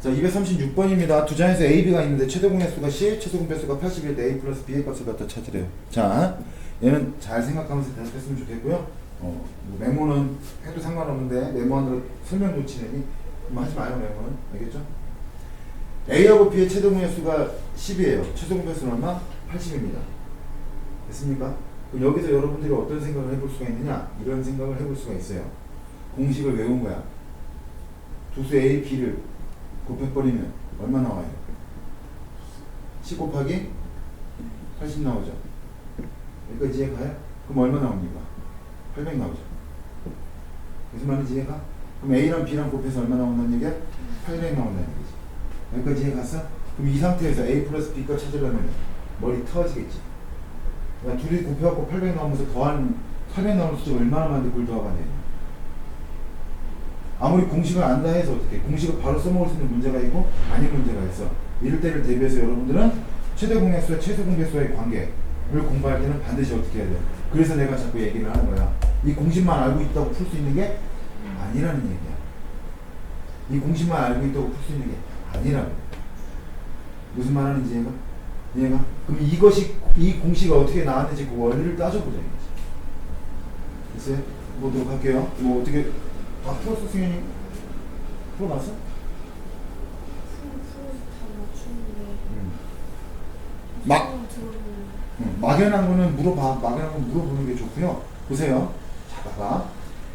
자, 236번입니다. 두 장에서 A, B가 있는데 최대 공약수가 10, 최소 공배수가 80일 때 A 플러스 B의 값을 갖다 찾으래요. 자, 얘는 잘 생각하면서 대답했으면 좋겠고요. 어, 뭐 메모는 해도 상관없는데 메모 하느라 설명 놓치느니 뭐 하지 마요 메모는 알겠죠? A하고 B의 최대 공약수가 10이에요. 최소 공배수는 얼마? 80입니다. 됐습니까? 그럼 여기서 여러분들이 어떤 생각을 해볼 수가 있느냐? 이런 생각을 해볼 수가 있어요. 공식을 외운 거야. 두수 A, B를 곱해버리면 얼마 나와요? 10 곱하기 80 나오죠. 여기까지 이해 가요? 그럼 얼마 나옵니까? 800 나오죠. 무슨 말인지 이해가? 그럼 A랑 B랑 곱해서 얼마 나온다는 얘기야? 800 나온다는 얘기지. 여기까지 이해 갔어? 그럼 이 상태에서 A 플러스 B가 찾으려면 머리 터지겠지. 그러니까 둘이 곱해갖고 800 나오면서 더한 800 나오는 얼마나 많은데 그걸 더하면 돼? 아무리 공식을 안다 해서 어떻게 공식을 바로 써먹을 수 있는 문제가 있고 아닌 문제가 있어. 이럴 때를 대비해서 여러분들은 최대 공약수와 최소 공배수와의 관계를 공부할 때는 반드시 어떻게 해야 돼? 그래서 내가 자꾸 얘기를 하는 거야. 이 공식만 알고 있다고 풀 수 있는 게 아니라는 얘기야. 이 공식만 알고 있다고 풀 수 있는 게 아니라고. 무슨 말 하는지 이해가? 이해가? 그럼 이것이 이 공식이 어떻게 나왔는지 그 원리를 따져보자 이거지. 됐어요? 보도록 할게요. 뭐 어떻게 다 풀었어 승현이? 풀어봤어? 응. 막 응, 막연한 거는 물어봐. 막연한 건 물어보는 게 좋고요. 보세요. 자, 봐봐.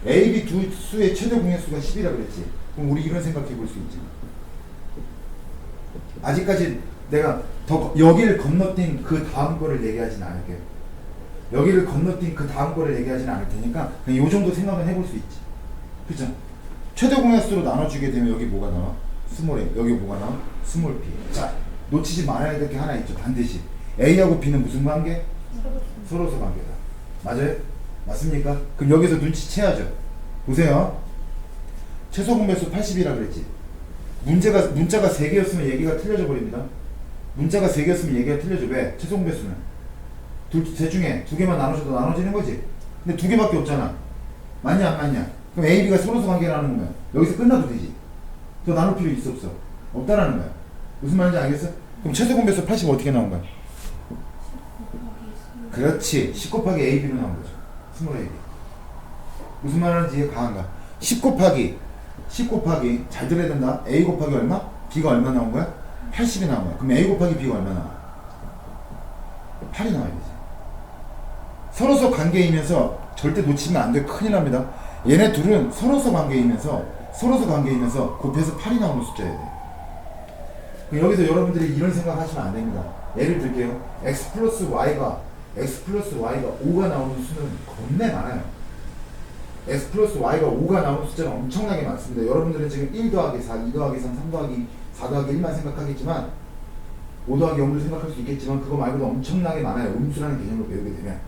A, B 두 수의 최대 공약수가 10이라 그랬지. 그럼 우리 이런 생각해 볼 수 있지. 아직까지 내가 더 여기를 건너뛴 그 다음 거를 얘기하진 않을게요. 여기를 건너뛴 그 다음 거를 얘기하진 않을 테니까 그냥 요 정도 생각은 해볼 수 있지. 그죠? 최대 공약수로 나눠주게 되면 여기 뭐가 나와? 스몰 A. 여기 뭐가 나와? 스몰 B. 자, 놓치지 말아야 될 게 하나 있죠. 반드시. A하고 B는 무슨 관계? 서로서 관계다. 맞아요? 맞습니까? 그럼 여기서 눈치채야죠. 보세요. 최소 공배수 80이라 그랬지. 문제가 문자가 3개였으면 얘기가 틀려져 버립니다. 문자가 3개였으면 얘기가 틀려져. 왜? 최소 공배수는 둘 셋 중에 두 개만 나눠줘도 나눠지는 거지. 근데 두 개밖에 없잖아. 맞냐 안 맞냐? 그럼 A, B가 서로서 관계라는 거야. 여기서 끝나도 되지. 더 나눌 필요 있어 없어? 없다라는 거야. 무슨 말인지 알겠어? 그럼 최소 공배수 80 어떻게 나온 거야? 그렇지. 10 곱하기 A, B로 나온 거죠. 스몰 A, B. 무슨 말하는지 이해 가한가? 10 곱하기 10 곱하기 잘 들어야 된다. A 곱하기 얼마? B가 얼마 나온 거야? 80이 나온 거야. 그럼 A 곱하기 B가 얼마 나와? 8이 나와야 되지. 서로서 관계이면서 절대 놓치면 안 돼. 큰일 납니다. 얘네 둘은 서로서 관계이면서 서로서 관계이면서 곱해서 8이 나오는. 그럼 여기서 여러분들이 이런 생각 하시면 안 됩니다. 예를 들게요. x 플러스 y가 x 플러스 y가 5가 나오는 수는 겁내 많아요. x 플러스 y가 5가 나오는 숫자는 엄청나게 많습니다. 여러분들은 지금 1 더하기 4, 2 더하기 3, 3 더하기 4 더하기 1만 생각하겠지만 5 더하기 0을 생각할 수 있겠지만 그거 말고도 엄청나게 많아요. 음수라는 개념을 배우게 되면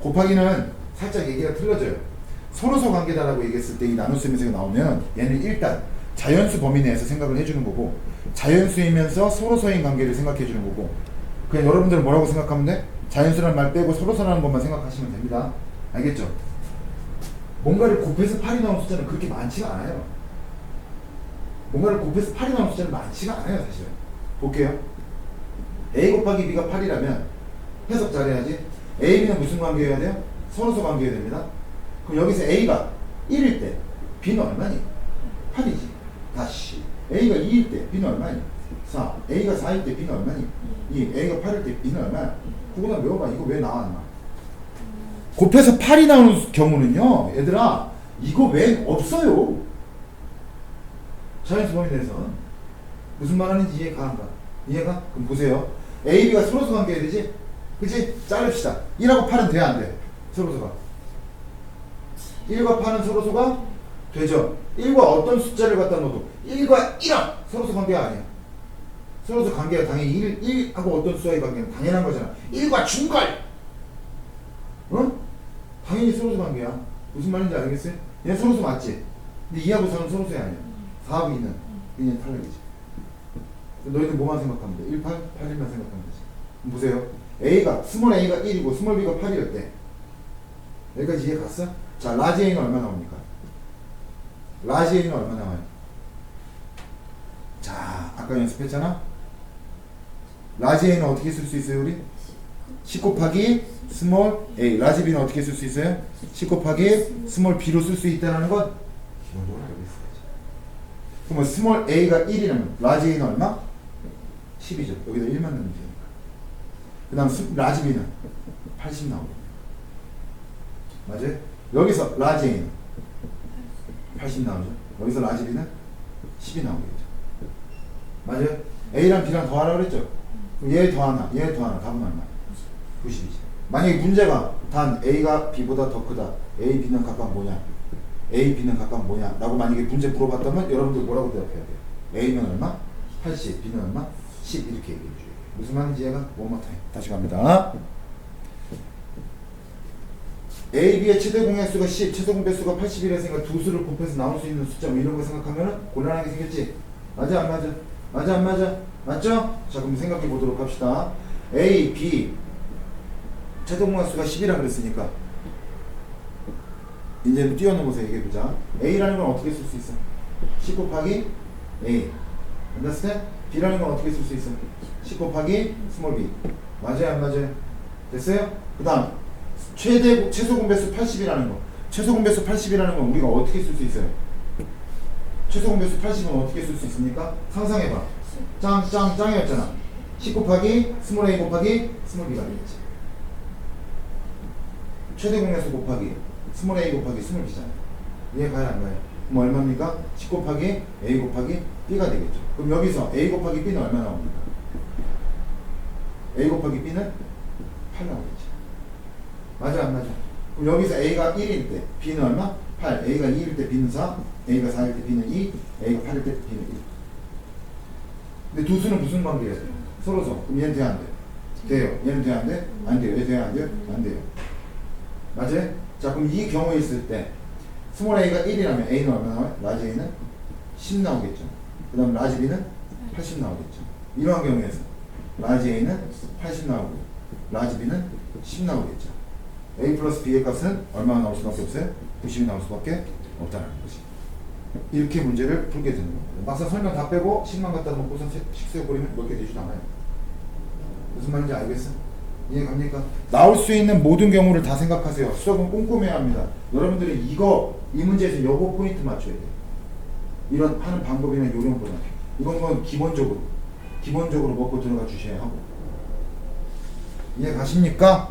곱하기는 살짝 얘기가 틀려져요. 서로서 관계다라고 얘기했을 때 이 나눗셈에서 나오면 얘는 일단 자연수 범위 내에서 생각을 해주는 거고 자연수이면서 서로서인 관계를 생각해 주는 거고 그냥 여러분들은 뭐라고 생각하면 돼? 자연수라는 말 빼고 서로서라는 것만 생각하시면 됩니다. 알겠죠? 뭔가를 곱해서 8이 나온 숫자는 그렇게 많지가 않아요. 뭔가를 곱해서 8이 나온 숫자는 많지가 않아요, 사실은. 볼게요. A 곱하기 B가 8이라면 해석 잘해야지. A, B는 무슨 관계여야 돼요? 서로서 관계여야 됩니다. 그럼 여기서 A가 1일 때 B는 얼마니? 8이지. 다시. A가 2일 때 B는 얼마니? 4. A가 4일 때 B는 얼마니? 2. A가 8일 때 B는 얼마야? 그거나 외워봐. 이거 왜 나왔나? 곱해서 8이 나오는 경우는요, 얘들아, 이거 왜 없어요? 자연수 범위 내에서. 무슨 말 하는지 이해가 안 가? 이해가? 그럼 보세요. A, B가 서로서 관계해야 되지? 그치? 자릅시다. 1하고 8은 돼야 안 돼? 서로서가. 1과 8은 서로서가 되죠. 1과 어떤 숫자를 갖다 놓어도 1과 1은 서로서 관계가 아니야. 서로서 관계가 당연히 1, 1하고 어떤 숫자의 관계는 당연한 거잖아. 1과 중걸! 응? 당연히 서로서 관계야. 무슨 말인지 알겠어요? 얘 서로서 맞지? 근데 2하고 4는 서로서이 아니야. 4하고 2는 그냥 탈락이지. 너희들 뭐만 생각하면 돼? 1, 8, 8일만 생각하면 되지. 보세요. A가, 스몰 A가 1이고 스몰 B가 8이럴 때 여기까지 이해 갔어? 자, 라지 A는 얼마 나옵니까? 라지 A는 얼마 나와요? 아까 연습했잖아 라지 A는 어떻게 쓸 수 있어요 우리? 10 곱하기 스몰 A 라지 B는 어떻게 쓸 수 있어요? 10 곱하기 스몰 B로 쓸 수 있다는 건 기본적으로 알고 있어야지 그러면 스몰 A가 1이라면 라지 A는 얼마? 10이죠 여기다 1만 넣으면 되니까 그 다음 라지 B는 80 나오고 맞아요? 여기서 라지 A는 80 나오죠 여기서 라지 B는 10이 나오겠죠 맞아요? A랑 B랑 더하라 그랬죠? 그럼 얘 더하나 얘 더하나 답은 얼마? 90이지 만약에 문제가 단 A가 B보다 더 크다 A, B는 각각 뭐냐 A, B는 각각 뭐냐 라고 만약에 문제 물어봤다면 여러분들 뭐라고 대답해야 돼요? A는 얼마? 80 B는 얼마? 10 이렇게 얘기해 줘요 무슨 말인지 얘가 time 다시 갑니다 A, B의 최대 공약수가 10, 최소 공배수가 80이라서니까 두 수를 곱해서 나올 수 있는 숫자 뭐 이런 거 생각하면 곤란하게 생겼지? 맞아 안 맞아? 맞아 안 맞아? 맞죠? 자 그럼 생각해 보도록 합시다 A, B 최대 공약수가 10이라 그랬으니까 이제는 뛰어넘어서 얘기해 보자 A라는 건 어떻게 쓸 수 있어? 10 곱하기 A understand? B라는 건 어떻게 쓸 수 있어? 10 곱하기 스몰 b 맞아요 안 맞아요? 됐어요? 그 다음 최대 최소 공배수 80이라는 거 최소 공배수 80이라는 건 우리가 어떻게 쓸 수 있어요? 최소 공배수 80은 어떻게 쓸 수 있습니까? 상상해봐 짱 짱 짱이었잖아 10 곱하기 스몰 a 곱하기 스몰 b가 되겠지 최대 공배수 곱하기 스몰 a 곱하기 스몰 b잖아 이해 가요 안 가요? 그럼 얼마입니까? 10 곱하기 a 곱하기 b가 되겠죠 그럼 여기서 a 곱하기 b는 얼마 나옵니까? a 곱하기 b는 8 나오겠지 맞아 안 맞아? 그럼 여기서 a가 1일 때 b는 얼마? 8 a가 2일 때 b는 4 a가 4일 때 b는 2 a가 8일 때 b는 1 근데 두 수는 무슨 관계예요? 서로서 그럼 얘는 돼야 안 돼? 돼요 얘는 돼야 안 돼? 안 돼요 얘 돼야 안 돼요? 안 돼요 맞아요? 자 그럼 이 경우에 있을 때 스몰 a가 1이라면 a는 얼마 나와요? 라지 a는 10 나오겠죠 그 다음 라지 b는 80 나오겠죠 이러한 경우에서 라지 a는 80 나오고 라지 b는 10 나오겠죠 a 플러스 b의 값은 얼마나 나올 수밖에 없어요? 90이 나올 수밖에 없다는 거지 이렇게 문제를 풀게 되는 겁니다 막상 설명 다 빼고 10만 갖다 놓고서 식수해 버리면 몇개 되지도 않아요 무슨 말인지 알겠어? 이해 갑니까? 나올 수 있는 모든 경우를 다 생각하세요. 수업은 꼼꼼해야 합니다. 여러분들이 이거 이 문제에서 요거 포인트 맞춰야 돼. 이런 하는 방법이나 요령보다 이건 건 기본적으로 기본적으로 먹고 들어가 주셔야 하고 이해 가십니까?